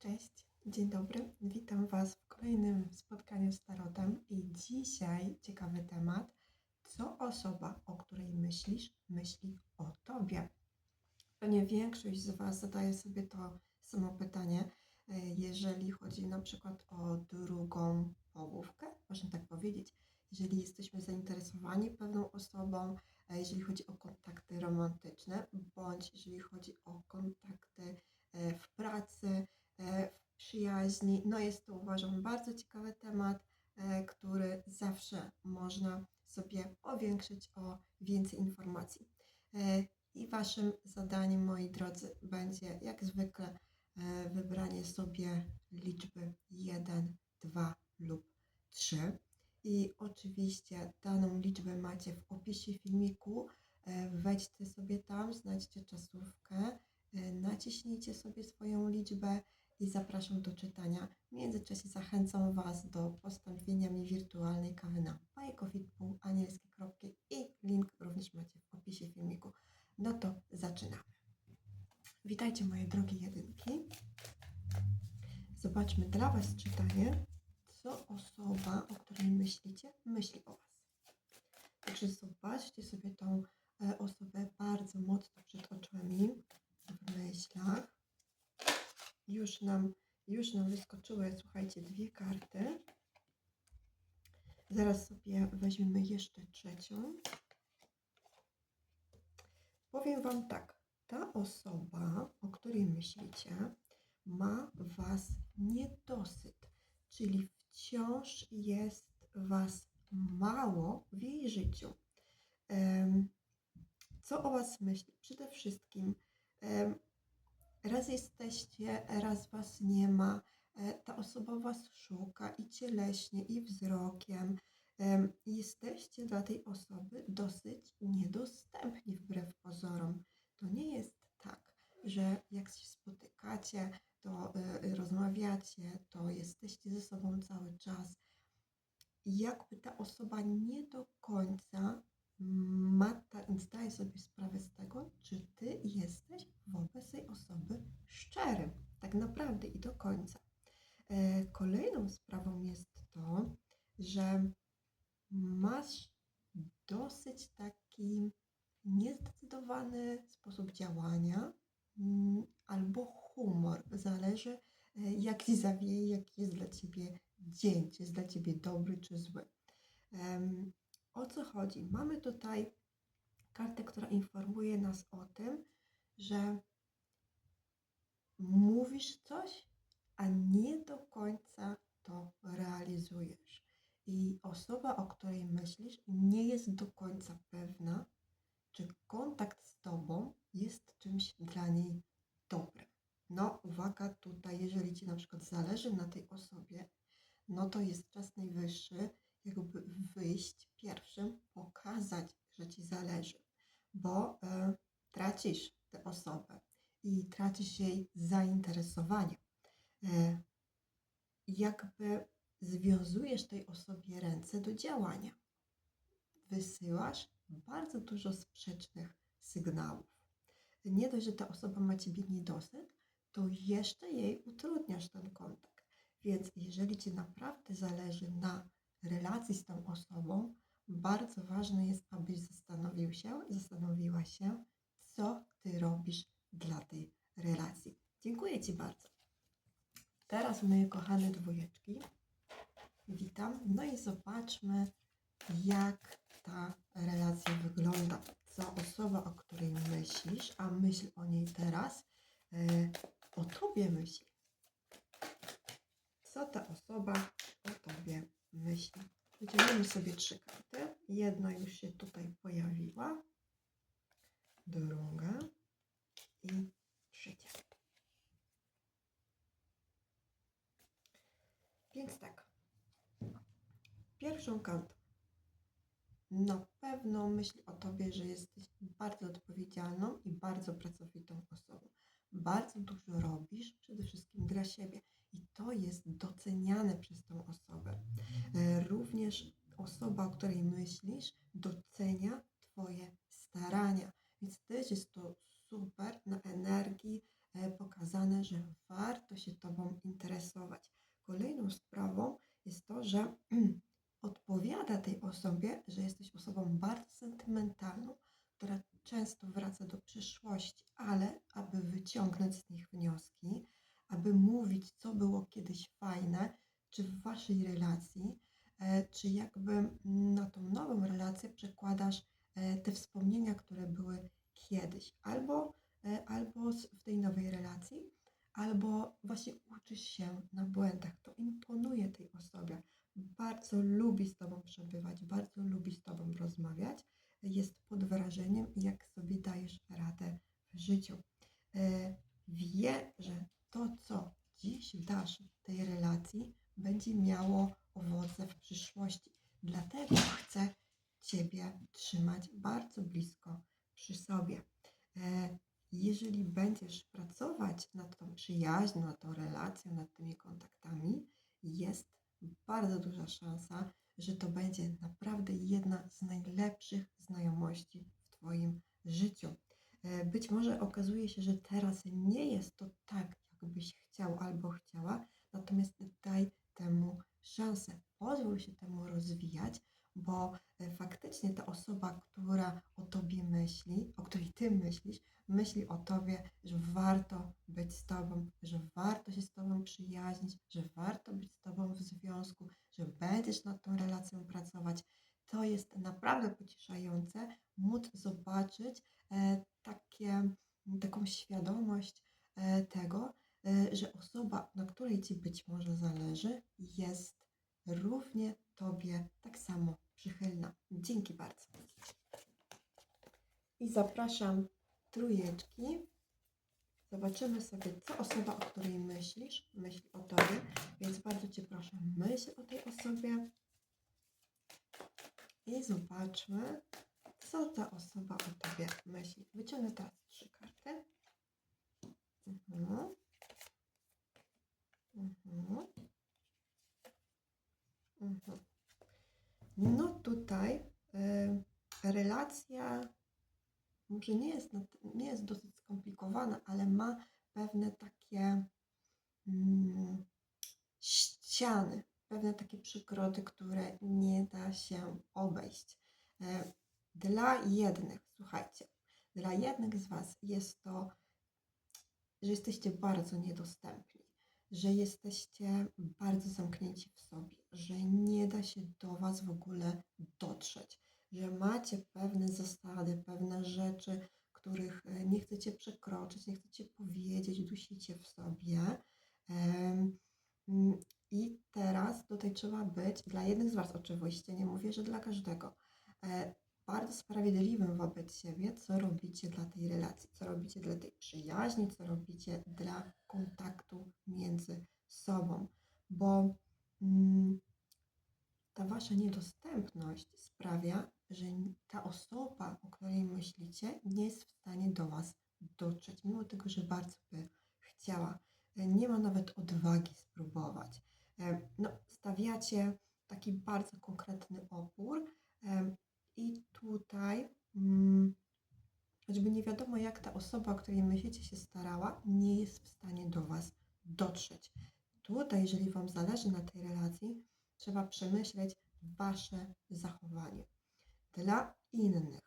Cześć, dzień dobry. Witam Was w kolejnym spotkaniu z Tarotem i dzisiaj ciekawy temat. Co osoba, o której myślisz, myśli o Tobie? Pewnie większość z Was zadaje sobie to samo pytanie, jeżeli chodzi na przykład o drugą połówkę, można tak powiedzieć. Jeżeli jesteśmy zainteresowani pewną osobą, e, jeżeli chodzi o kontakty romantyczne, bądź jeżeli chodzi o kontakty e, w pracy, przyjaźni. No jest to uważam bardzo ciekawy temat, e, który zawsze można sobie powiększyć o więcej informacji. E, I Waszym zadaniem, moi drodzy, będzie jak zwykle e, wybranie sobie liczby 1, 2 lub 3. I oczywiście daną liczbę macie w opisie filmiku. Wejdźcie sobie tam, znajdźcie czasówkę, naciśnijcie sobie swoją liczbę i zapraszam do czytania. W międzyczasie zachęcam Was do postawienia mi wirtualnej kawy na bajkofit.anielskie kropki i link również macie w opisie filmiku. No to zaczynamy. Witajcie moje drogie jedynki. Zobaczmy dla Was czytanie, co osoba, o której myślicie, myśli o Was. Także zobaczcie sobie tą e, osobę bardzo mocno przed oczami, w myślach. Już nam, już nam wyskoczyły, słuchajcie, dwie karty. Zaraz sobie weźmiemy jeszcze trzecią. Powiem Wam tak, ta osoba, o której myślicie, ma Was niedosyt, czyli wciąż jest Was mało w jej życiu. Co o Was myśli? Przede wszystkim raz jesteście, raz Was nie ma. E, Ta osoba Was szuka i cieleśnie, i wzrokiem. Jesteście dla tej osoby dosyć niedostępni wbrew pozorom. To nie jest tak, że jak się spotykacie, to y, rozmawiacie, to jesteście ze sobą cały czas. Jakby ta osoba nie do końca ma zdaje sobie sprawę z tego, czy ty jesteś wobec tej osoby szczery, tak naprawdę i do końca. E, Kolejną sprawą jest to, że masz dosyć taki niezdecydowany sposób działania mm, albo humor. Zależy, e, jak ci zawieje, jaki jest dla ciebie dzień, czy jest dla ciebie dobry, czy zły. O co chodzi? Mamy tutaj kartę, która informuje nas o tym, że mówisz coś, a nie do końca to realizujesz. I osoba, o której myślisz, nie jest do końca pewna, czy kontakt z tobą jest czymś dla niej dobrym. No, uwaga tutaj, jeżeli ci na przykład zależy na tej osobie, no to jest czas najwyższy, jakby wyjść pierwszym, pokazać, że ci zależy, bo e, tracisz tę osobę i tracisz jej zainteresowanie. E, jakby związujesz tej osobie ręce do działania. Wysyłasz bardzo dużo sprzecznych sygnałów. Nie dość, że ta osoba ma ciebie niedosyt, to jeszcze jej utrudniasz ten kontakt. Więc jeżeli ci naprawdę zależy na relacji z tą osobą, bardzo ważne jest, abyś zastanowił się, zastanowiła się, co ty robisz dla tej relacji. Dziękuję Ci bardzo. Teraz moje kochane dwójeczki. Witam. No i zobaczmy, jak ta relacja wygląda. Co osoba, o której myślisz, a myśl o niej teraz, e, o tobie myśli. Co ta osoba o tobie myśli? Wyciągniemy sobie trzy karty. Jedna już się tutaj pojawiła, druga i trzecia. Więc tak. Pierwszą kartą. Na pewno myśli o tobie, że jesteś bardzo odpowiedzialną i bardzo pracowitą osobą. Bardzo dużo robisz, przede wszystkim dla siebie. I to jest doceniane przez tą osobę. E, Również osoba, o której myślisz, docenia Twoje starania. Więc też jest to super na energii e, pokazane, że warto się Tobą interesować. Kolejną sprawą jest to, że odpowiada tej osobie, że jesteś osobą bardzo sentymentalną, która często wraca do przeszłości, ale aby wyciągnąć z nich wnioski, aby mówić, co było kiedyś fajne, czy w Waszej relacji, e, czy jakby na tą nową relację przekładasz e, te wspomnienia, które były kiedyś, albo, e, albo z- w tej nowej relacji, albo właśnie uczysz się na błędach. To imponuje tej osobie. Bardzo lubi z Bardzo lubi z Tobą rozmawiać. Jest pod wrażeniem, jak sobie dajesz radę w życiu. E, Wie, że to, co dziś dasz tej relacji, będzie miało owoce w przyszłości. Dlatego chce Ciebie trzymać bardzo blisko przy sobie. E, Jeżeli będziesz pracować nad tą przyjaźnią, nad tą relacją, nad tymi kontaktami, jest bardzo duża szansa, że to będzie naprawdę jedna z najlepszych znajomości w Twoim życiu. E, Być może okazuje się, że teraz nie jest to tak, jakbyś chciał albo chciała, natomiast daj temu szansę. Pozwól się temu rozwijać, bo e, faktycznie ta osoba, która o tobie myśli, o której ty myślisz, myśli o tobie, że warto być z tobą, że warto się z tobą przyjaźnić, że warto być z tobą w związku, że będziesz nad tą relacją pracować. To jest naprawdę pocieszające móc zobaczyć e, takie, taką świadomość e, tego, e, że osoba, na której ci być może zależy, jest równie tobie tak samo przychylna. Dzięki bardzo. I zapraszam trójeczki. Zobaczymy sobie, co osoba, o której myślisz, myśli o tobie. Więc bardzo Cię proszę, myśl o tej osobie i zobaczmy, co ta osoba o tobie myśli. Wyciągnę teraz trzy karty. Mhm. Mhm. Mhm. No tutaj y, relacja może nie jest, nie jest dosyć skomplikowana, ale ma pewne takie mm, ściany, pewne takie przegrody, które nie da się obejść. E, Dla jednych, słuchajcie, dla jednych z Was jest to, że jesteście bardzo niedostępni, że jesteście bardzo zamknięci w sobie, że nie da się do Was w ogóle dotrzeć, że macie pewne zasady, pewne rzeczy, których e, nie chcecie przekroczyć, nie chcecie powiedzieć, dusicie w sobie. Mm, I teraz tutaj trzeba być, dla jednych z Was oczywiście, nie mówię, że dla każdego, e, bardzo sprawiedliwym wobec siebie, co robicie dla tej relacji, co robicie dla tej przyjaźni, co robicie dla kontaktu między sobą, bo mm, ta wasza niedostępność sprawia, że ta osoba, o której myślicie, nie jest w stanie do was dotrzeć, mimo tego, że bardzo by chciała. E, Nie ma nawet odwagi spróbować. E, No, stawiacie taki bardzo konkretny opór, em, i tutaj, mm, choćby nie wiadomo, jak ta osoba, o której myślicie, się starała, nie jest w stanie do Was dotrzeć. Tutaj, jeżeli Wam zależy na tej relacji, trzeba przemyśleć Wasze zachowanie. Dla innych,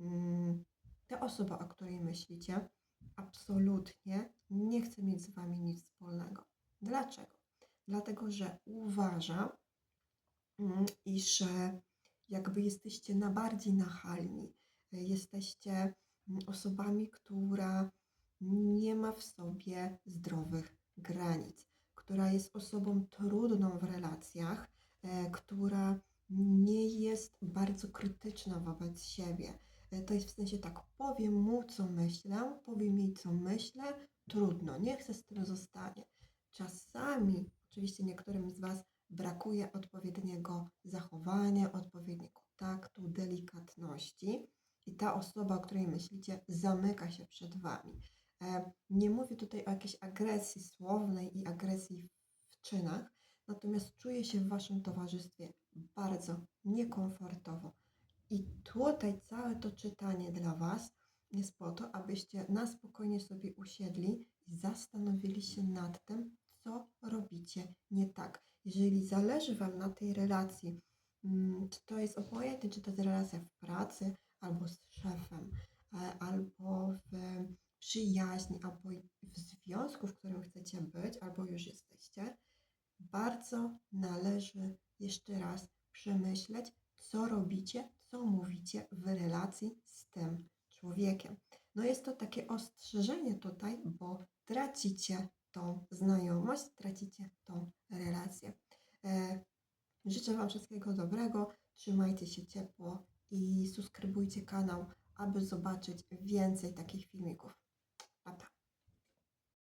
mm, ta osoba, o której myślicie, absolutnie nie chce mieć z Wami nic wspólnego. Dlaczego? Dlatego, że uważa, mm, iż e, jakby jesteście na bardziej nachalni, e, jesteście mm, osobami, która nie ma w sobie zdrowych granic, która jest osobą trudną w relacjach, e, która nie jest bardzo krytyczna wobec siebie. E, To jest w sensie tak, powiem mu, co myślę, powiem jej, co myślę, trudno, nie chcę z tym zostanie. Czasami, oczywiście niektórym z Was brakuje odpowiedniego zachowania, odpowiedniego taktu, delikatności i ta osoba, o której myślicie, zamyka się przed Wami. E, Nie mówię tutaj o jakiejś agresji słownej i agresji w czynach, natomiast czuję się w Waszym towarzystwie bardzo niekomfortowo. I tutaj całe to czytanie dla Was jest po to, abyście na spokojnie sobie usiedli i zastanowili się nad tym, co robicie nie tak. Jeżeli zależy Wam na tej relacji, mm, czy to jest obojętne, czy to jest relacja w pracy, albo z szefem, e, albo w przyjaźni, albo w związku, w którym chcecie być, albo już jesteście, bardzo należy jeszcze raz przemyśleć, co robicie, co mówicie w relacji z tym człowiekiem. No jest to takie ostrzeżenie tutaj, bo tracicie tą znajomość, tracicie tą relację. E, życzę Wam wszystkiego dobrego, trzymajcie się ciepło i subskrybujcie kanał, aby zobaczyć więcej takich filmików.